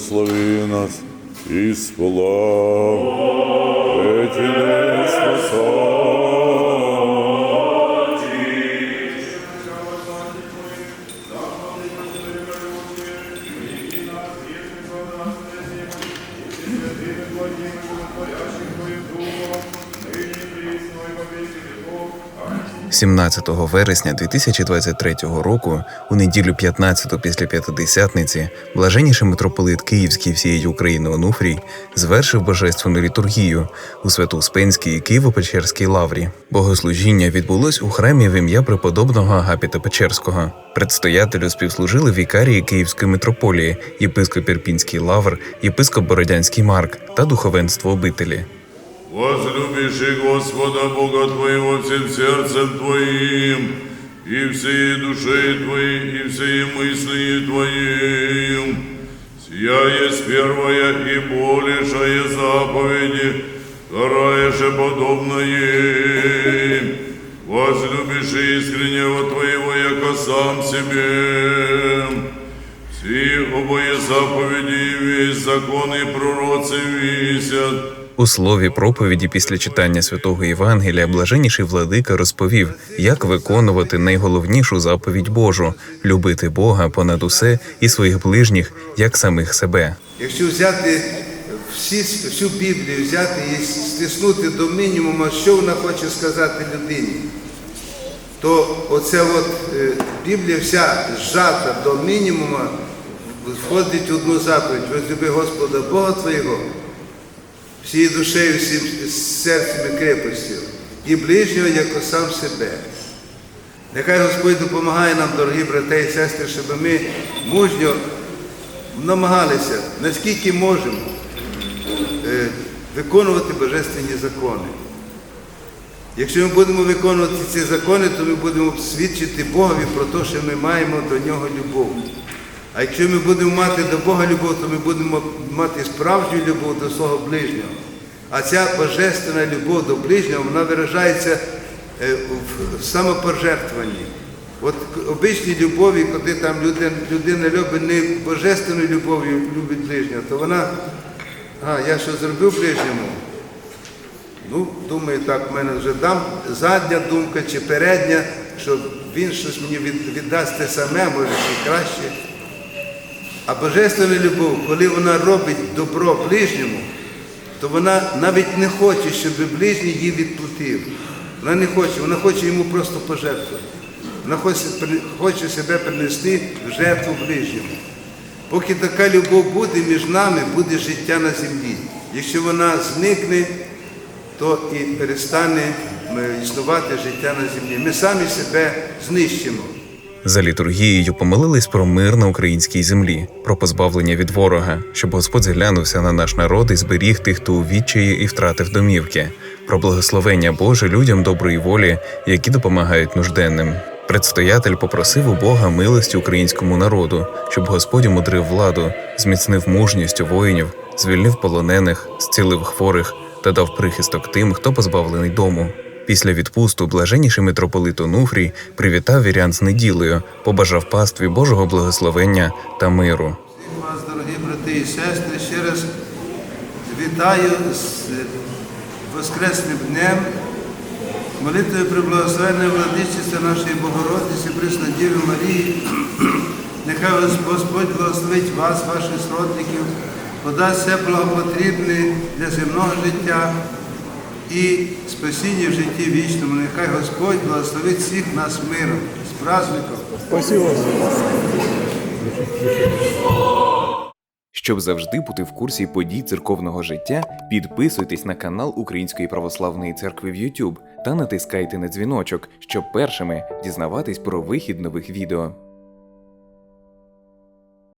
благослови нас, и эти 17 вересня 2023 року, у неділю 15 після П'ятидесятниці, блаженніший митрополит Київський всієї України Онуфрій звершив божественну літургію у Свято-Успенській Києво-Печерській лаврі. Богослужіння відбулось у храмі в ім'я преподобного Агапіта Печерського. Предстоятелю співслужили вікарії Київської митрополії, єпископ Ірпінський лавр, єпископ Бородянський Марк та духовенство обителі. Возлюбиши Господа Бога твоего всем сердцем твоим, и всей душей твоей, и всей мыслью твоим. Сия есть первая и большая заповеди, вторая же подобна ей. Возлюбиши искреннего твоего, яко сам себе. Все обои заповеди весь закон и пророцы висят, У слові проповіді після читання святого Євангелія блаженніший владика розповів, як виконувати найголовнішу заповідь Божу любити Бога понад усе і своїх ближніх, як самих себе. Якщо взяти всі, всю Біблію, взяти і стиснути до мінімуму, що вона хоче сказати людині, то оця от е, Біблія вся зжата до мінімуму, входить в одну заповідь. Возлюби Господа Бога Твого, всією душею, всім серцем і крепостю, і ближнього, як сам себе. Нехай Господь допомагає нам, дорогі брати і сестри, щоб ми мужньо намагалися, наскільки можемо, е, виконувати божественні закони. Якщо ми будемо виконувати ці закони, то ми будемо свідчити Богові про те, що ми маємо до нього любов. А якщо ми будемо мати до Бога любов, то ми будемо мати справжню любов до свого ближнього. А ця божественна любов до ближнього, вона виражається е, в самопожертвуванні. От обичній любові, коли там людина, людина любить не божественною любов'ю любить ближнього, то вона, а я що зробив ближньому? Ну, думаю, так, в мене вже дам задня думка чи передня, що він щось мені віддасть те саме, може ще краще. А божественна любов, коли вона робить добро ближньому, то вона навіть не хоче, щоб ближній їй відплатив. Вона не хоче, вона хоче йому просто пожертвувати. Вона хоче, хоче себе принести в жертву ближньому. Поки така любов буде між нами, буде життя на землі. Якщо вона зникне, то і перестане е, існувати життя на землі. Ми самі себе знищимо. За літургією помолились про мир на українській землі, про позбавлення від ворога, щоб Господь зглянувся на наш народ і зберіг тих, хто у відчаї і втратив домівки, про благословення Боже людям доброї волі, які допомагають нужденним. Предстоятель попросив у Бога милості українському народу, щоб Господь умудрив владу, зміцнив мужність у воїнів, звільнив полонених, зцілив хворих та дав прихисток тим, хто позбавлений дому. Після відпусту блаженніший митрополит Онуфрій привітав вірян з неділею, побажав пастві Божого благословення та миру. Всіх вас, дорогі брати і сестри, ще раз вітаю з Воскресним днем, молитвою при благословенної владичиці нашої Богородиці, Преснодіви Марії. Нехай вас Господь благословить вас, ваших сродників, подасть все благопотрібне для земного життя і спасіння в житті вічному. Нехай Господь благословить всіх нас миром, з праздником. Щоб завжди бути в курсі подій церковного життя, підписуйтесь на канал Української православної церкви в YouTube та натискайте на дзвіночок, щоб першими дізнаватись про вихід нових відео.